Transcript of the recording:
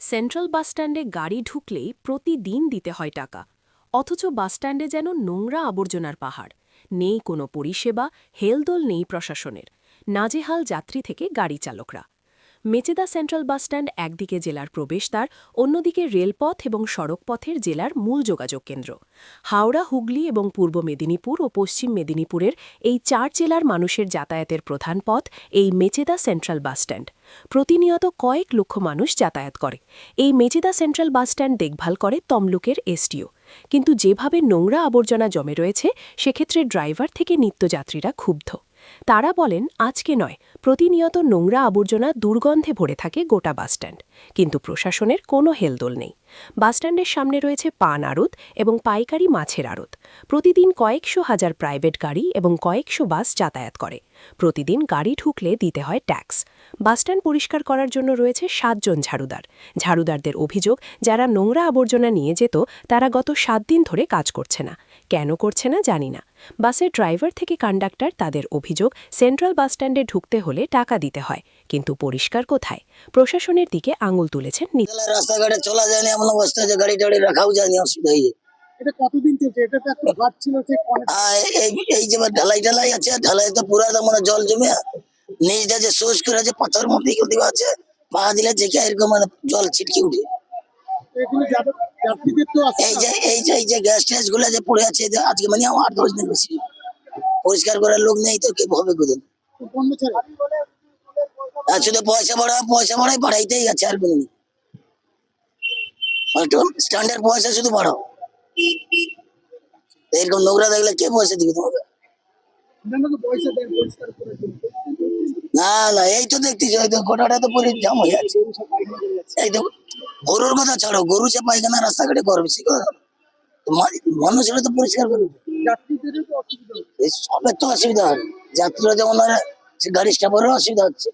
Central বাসস্ট্যান্ডে গাড়ি ঢুকলেই প্রতিদিন দিতে হয় টাকা। অথচ বাসস্ট্যান্ডে যেন নোংরা আবর্জনার পাহাড়। নেই কোনো পরিষেবা, হেলদোল নেই প্রশাসনের। নাজেহাল যাত্রী থেকে গাড়ি চালকরা মেচেদা সেন্ট্রাল বাসস্ট্যান্ড একদিকে জেলার প্রবেশদ্বার, অন্যদিকে রেলপথ এবং সড়কপথের জেলার মূল যোগাযোগ কেন্দ্র। হাওড়া, হুগলি এবং পূর্ব মেদিনীপুর ও পশ্চিম মেদিনীপুরের এই চার জেলার মানুষের যাতায়াতের প্রধান পথ এই মেচেদা সেন্ট্রাল বাসস্ট্যান্ড প্রতিনিয়ত কয়েক লক্ষ মানুষ যাতায়াত করে। এই মেচেদা সেন্ট্রাল বাসস্ট্যান্ড দেখভাল করে তমলুকের এসটিও। কিন্তু যেভাবে নোংরা আবর্জনা জমে রয়েছে, সেক্ষেত্রে ড্রাইভার থেকে নিত্যযাত্রীরা ক্ষুব্ধ। তারা বলেন, আজকে নয়, প্রতিনিয়ত নোংরা আবর্জনা দুর্গন্ধে ভরে থাকে গোটা বাসস্ট্যান্ড। কিন্তু প্রশাসনের কোনো হেলদোল নেই। বাসস্ট্যান্ডের সামনে রয়েছে পান আড়ত এবং পাইকারি মাছের আড়ত। প্রতিদিন কয়েকশো হাজার প্রাইভেট গাড়ি এবং কয়েকশো বাস যাতায়াত করে। প্রতিদিন গাড়ি ঢুকলে দিতে হয় ট্যাক্স। বাসস্ট্যান্ড পরিষ্কার করার জন্য রয়েছে সাতজন ঝাড়ুদার। ঝাড়ুদারদের অভিযোগ, যারা নোংরা আবর্জনা নিয়ে যেত, তারা গত সাত দিন ধরে কাজ করছে না। কেন করছে না জানি না। বাসের ড্রাইভার থেকে কন্ডাক্টর তাদের অভিযোগ, সেন্ট্রাল বাসস্ট্যান্ডে ঢুকতে হলে টাকা দিতে হয়, কিন্তু পরিষ্কার কোথায়? প্রশাসনের দিকে আঙুল তুলেছেন নিত্য রাস্তাঘাটে চলা যায়নি এমন অবস্থা যে গাড়ি টাড়ি রাখাও যায়নি অসুবিধা হয়ে যায়। এটা কতদিন চলছে? এটা তো একটা ঘাট ছিল ঠিক এই যে ঢালাই ঢালাই আছে ঢালাই তো পুরা মানে জল জমে নিচটা যে সোজ করে আছে পাথর মধ্যে কেউ দিবা আছে পা দিলে যে কি এরকম মানে জল ছিটকে উঠে। এই যে এই যে এই যে গ্যাস ট্যাসগুলো যে পড়ে আছে আজকে মানে আমার আট দশ দিন বেশি। পরিষ্কার করার লোক নেই তো কে হবে কোথায় আর শুধু পয়সা বাড়া পয়সা বাড়াই বাড়াইতেই আছে আর কোনো নেই। স্ট্যান্ডার্ড পয়সা শুধু বাড়াও এরকম নোংরা দেখলে কে পয়সা দিবে তোমাকে। না না, এই তো দেখতেছি ওই তো গোটাটা তো পুরো জাম হয়ে আছে। এই তো গরুর কথা ছাড়ো, গরু সে পায়খানা রাস্তাঘাটে করবে, সে কথা। তো পরিষ্কার করবে সবের তো অসুবিধা হবে যাত্রীরা যেমন সে গাড়ি স্টাফেরও অসুবিধা হচ্ছে